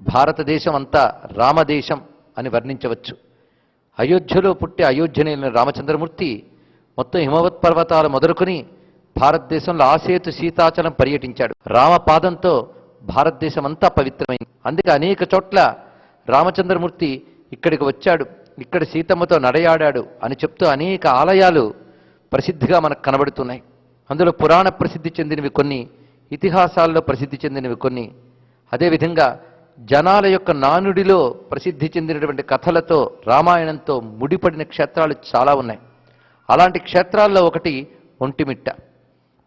భారతదేశం అంతా రామదేశం అని వర్ణించవచ్చు. అయోధ్యలో పుట్టి అయోధ్యనేలిన రామచంద్రమూర్తి మొత్తం హిమవత్ పర్వతాలు మొదలుకొని భారతదేశంలో ఆసేతు సీతాచలం పర్యటించాడు. రామపాదంతో భారతదేశం అంతా పవిత్రమైంది. అందుకే అనేక చోట్ల రామచంద్రమూర్తి ఇక్కడికి వచ్చాడు. ఇక్కడ సీతమ్మతో నడయాడాడు అని చెప్తూ అనేక ఆలయాలు ప్రసిద్ధిగా మనకు కనబడుతున్నాయి. అందులో పురాణ ప్రసిద్ధి చెందినవి కొన్ని ఇతిహాసాల్లో ప్రసిద్ధి చెందినవి కొన్ని. అదేవిధంగా జనాల యొక్క నానుడిలో ప్రసిద్ధి చెందినటువంటి కథలతో రామాయణంతో ముడిపడిన క్షేత్రాలు చాలా ఉన్నాయి. అలాంటి క్షేత్రాల్లో ఒకటి ఒంటిమిట్ట.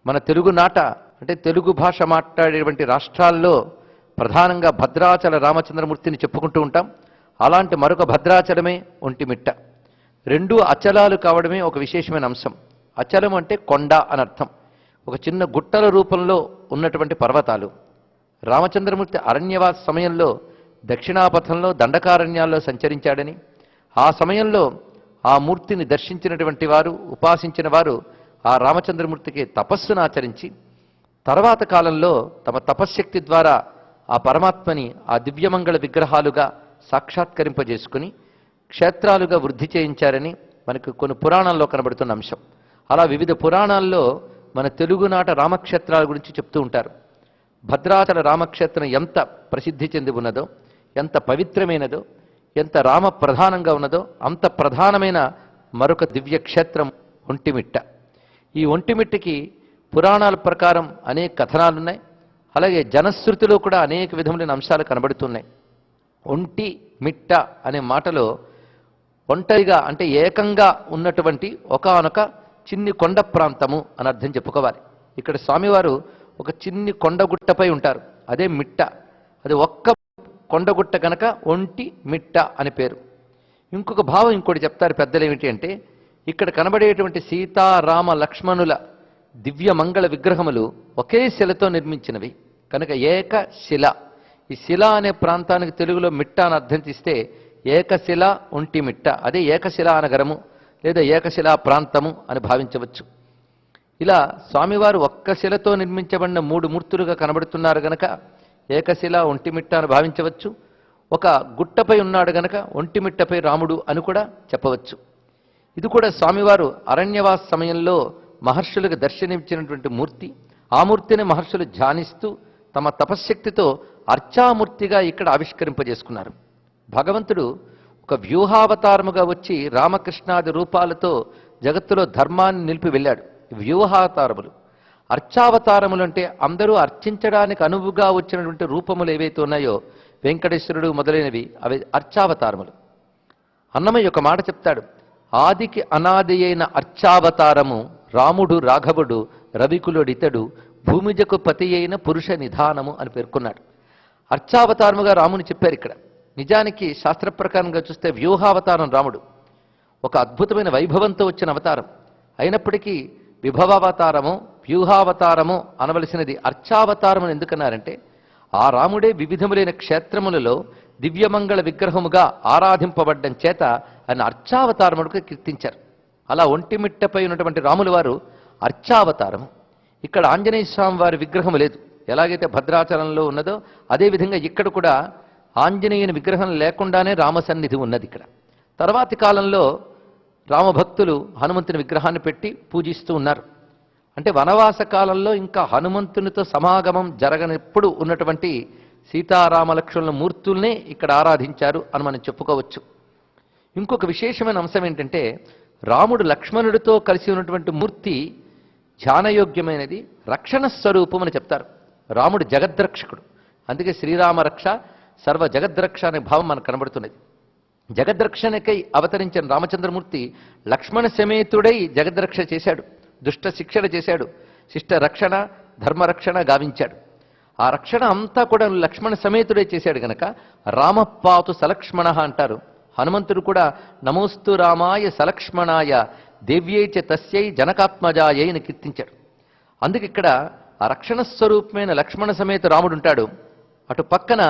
మన తెలుగు నాట అంటే తెలుగు భాష మాట్లాడేటువంటి రాష్ట్రాల్లో ప్రధానంగా భద్రాచల రామచంద్రమూర్తిని చెప్పుకుంటూ ఉంటాం. అలాంటి మరొక భద్రాచలమే ఒంటిమిట్ట. రెండు అచలాలు కావడమే ఒక విశేషమైన అంశం. అచలం అంటే కొండ అని అర్థం ఒక చిన్న గుట్టల రూపంలో ఉన్నటువంటి పర్వతాలు. రామచంద్రమూర్తి అరణ్యవాస సమయంలో దక్షిణాపథంలో దండకారణ్యాల్లో సంచరించాడని ఆ సమయంలో ఆ మూర్తిని దర్శించినటువంటి వారు ఉపాసించిన వారు ఆ రామచంద్రమూర్తికి తపస్సును ఆచరించి తర్వాత కాలంలో తమ తపశ్శక్తి ద్వారా ఆ పరమాత్మని ఆ దివ్యమంగళ విగ్రహాలుగా సాక్షాత్కరింపజేసుకుని క్షేత్రాలుగా వృద్ధి చేయించారని మనకు కొన్ని పురాణాల్లో కనబడుతున్న అంశం. అలా వివిధ పురాణాల్లో మన తెలుగునాట రామక్షేత్రాల గురించి చెప్తూ ఉంటారు. భద్రాచల రామక్షేత్రం ఎంత ప్రసిద్ధి చెంది ఉన్నదో ఎంత పవిత్రమైనదో ఎంత రామ ప్రధానంగా ఉన్నదో అంత ప్రధానమైన మరొక దివ్యక్షేత్రం ఒంటిమిట్ట. ఈ ఒంటిమిట్టకి పురాణాల ప్రకారం అనేక కథనాలున్నాయి. అలాగే జనశ్రుతిలో కూడా అనేక విధములైన అంశాలు కనబడుతున్నాయి. ఒంటి మిట్ట అనే మాటలో ఒంటరిగా అంటే ఏకంగా ఉన్నటువంటి ఒకానొక చిన్ని కొండ ప్రాంతము అని అర్థం చెప్పుకోవాలి. ఇక్కడ స్వామివారు ఒక చిన్ని కొండగుట్టపై ఉంటారు. అదే మిట్ట. అది ఒక్క కొండగుట్ట కనుక ఒంటి మిట్ట అని పేరు. ఇంకొక భావం ఇంకోటి చెప్తారు పెద్దలు ఏమిటి అంటే ఇక్కడ కనబడేటువంటి సీతారామ లక్ష్మణుల దివ్య మంగళ విగ్రహములు ఒకే శిలతో నిర్మించినవి. కనుక ఏక శిల. ఈ శిల అనే ప్రాంతానికి తెలుగులో మిట్ట అని అర్థం చేస్తే ఏకశిల ఒంటి మిట్ట. అదే ఏకశిలా నగరము లేదా ఏకశిలా ప్రాంతము అని భావించవచ్చు. ఇలా స్వామివారు ఒక్క శిలతో నిర్మించబడిన మూడు మూర్తులుగా కనబడుతున్నారు గనక ఏకశిల ఒంటిమిట్ట అని భావించవచ్చు. ఒక గుట్టపై ఉన్నాడు గనక ఒంటిమిట్టపై రాముడు అని కూడా చెప్పవచ్చు. ఇది కూడా స్వామివారు అరణ్యవాస సమయంలో మహర్షులకు దర్శనమిచ్చినటువంటి మూర్తి. ఆ మూర్తిని మహర్షులు ధ్యానిస్తూ తమ తపశ్శక్తితో అర్చామూర్తిగా ఇక్కడ ఆవిష్కరింపజేసుకున్నారు. భగవంతుడు ఒక వ్యూహావతారముగా వచ్చి రామకృష్ణాది రూపాలతో జగత్తులో ధర్మాన్ని నిలిపి వెళ్ళాడు. వ్యూహావతారములు అర్చావతారములు అంటే అందరూ అర్చించడానికి అనువుగా వచ్చినటువంటి రూపములు ఏవైతే ఉన్నాయో వెంకటేశ్వరుడు మొదలైనవి అవి అర్చావతారములు. అన్నమయ్య ఒక మాట చెప్తాడు ఆదికి అనాది అయిన అర్చావతారము రాముడు రాఘవుడు రవికులుడితడు భూమిజకు పతి అయిన పురుష నిధానము అని పేర్కొన్నాడు. అర్చావతారముగా రాముని చెప్పారు ఇక్కడ. నిజానికి శాస్త్ర ప్రకారంగా చూస్తే వ్యూహావతారం రాముడు. ఒక అద్భుతమైన వైభవంతో వచ్చిన అవతారం. అయినప్పటికీ విభవావతారము వ్యూహావతారము అనవలసినది అర్చావతారము ఎందుకన్నారంటే ఆ రాముడే వివిధములైన క్షేత్రములలో దివ్యమంగళ విగ్రహముగా ఆరాధింపబడ్డం చేత ఆయన అర్చావతారముడుగా కీర్తించారు. అలా ఒంటిమిట్టపై ఉన్నటువంటి రాముల వారు అర్చావతారము. ఇక్కడ ఆంజనేయ స్వామి వారి విగ్రహము లేదు. ఎలాగైతే భద్రాచలంలో ఉన్నదో అదేవిధంగా ఇక్కడ కూడా ఆంజనేయుని విగ్రహం లేకుండానే రామసన్నిధి ఉన్నది ఇక్కడ. తర్వాతి కాలంలో రామభక్తులు హనుమంతుని విగ్రహాన్ని పెట్టి పూజిస్తూ ఉన్నారు. అంటే వనవాస కాలంలో ఇంకా హనుమంతునితో సమాగమం జరగనప్పుడు ఉన్నటువంటి సీతారామలక్ష్మణుల మూర్తుల్నే ఇక్కడ ఆరాధించారు అని మనం చెప్పుకోవచ్చు. ఇంకొక విశేషమైన అంశం ఏంటంటే రాముడు లక్ష్మణుడితో కలిసి ఉన్నటువంటి మూర్తి ధ్యానయోగ్యమైనది రక్షణ స్వరూపం అని చెప్తారు. రాముడు జగద్రక్షకుడు. అందుకే శ్రీరామ రక్ష సర్వ జగద్రక్ష అనే భావం మనకు కనబడుతున్నది. జగద్రక్షణకై అవతరించిన రామచంద్రమూర్తి లక్ష్మణ సమేతుడై జగద్రక్ష చేశాడు దుష్ట శిక్షణ చేశాడు శిష్ట రక్షణ ధర్మరక్షణ గావించాడు. ఆ రక్షణ అంతా కూడా లక్ష్మణ సమేతుడే చేశాడు గనక రామపాతు సలక్ష్మణ అంటారు. హనుమంతుడు కూడా నమోస్తు రామాయ సలక్ష్మణాయ దేవ్యై చ తస్యై జనకాత్మజాయై అని కీర్తించాడు. అందుకే ఇక్కడ ఆ రక్షణ స్వరూపమైన లక్ష్మణ సమేత రాముడు ఉంటాడు అటు పక్కన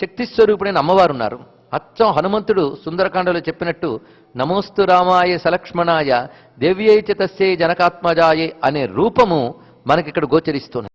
శక్తి స్వరూపుడైన అమ్మవారు ఉన్నారు అచ్చం హనుమంతుడు సుందరకాండలో చెప్పినట్టు నమోస్తు రామాయ సలక్ష్మణాయ దేవ్యై చ తస్యై జనకాత్మజాయే అనే రూపము మనకి ఇక్కడ